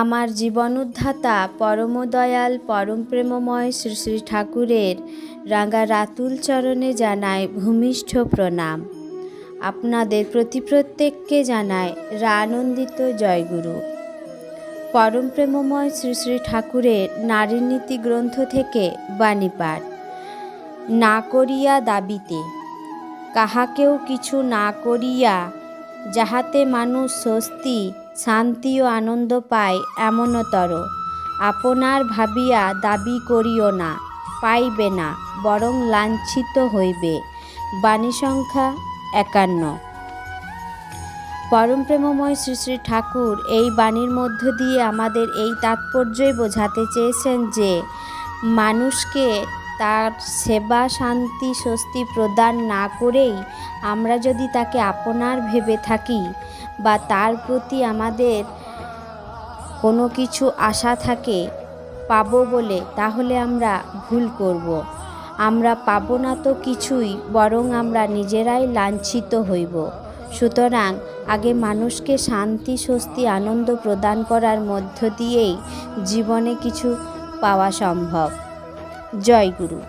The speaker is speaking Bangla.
আমার জীবনোদ্ধাতা পরমদয়াল পরম প্রেমময় শ্রী শ্রী ঠাকুরের রাঙা রাতুল চরণে জানায় ভূমিষ্ঠ প্রণাম। আপনাদের প্রতি প্রত্যেককে জানায় রানন্দিত জয়গুরু। পরম প্রেমময় শ্রী শ্রী ঠাকুরের নারীর নীতি গ্রন্থ থেকে বাণী পাঠ। না করিয়া দাবিতে, কাহাকেও কিছু না করিয়া, যাহাতে মানুষ স্বস্তি শান্তি ও আনন্দ পায় এমনতর। আপনার ভাবিয়া দাবি করিও না, পাইবে না, বরং লাঞ্ছিত হইবে। বাণী সংখ্যা একান্ন। পরম প্রেমময় শ্রী শ্রী ঠাকুর এই বাণীর মধ্য দিয়ে আমাদের এই তাৎপর্যই বোঝাতে চেয়েছেন যে, মানুষকে তার সেবা, শান্তি, স্বস্তি প্রদান না করেই আমরা যদি তাকে আপনার ভেবে থাকি বা তার প্রতি আমাদের কোনো কিছু আশা থাকে পাবো বলে, তাহলে আমরা ভুল করব। আমরা পাবো না তো কিছুই, বরং আমরা নিজেরাই লাঞ্ছিত হইব সুতরাং আগে মানুষকে শান্তি, স্বস্তি, আনন্দ প্রদান করার মধ্য দিয়েই জীবনে কিছু পাওয়া সম্ভব জয় গুরু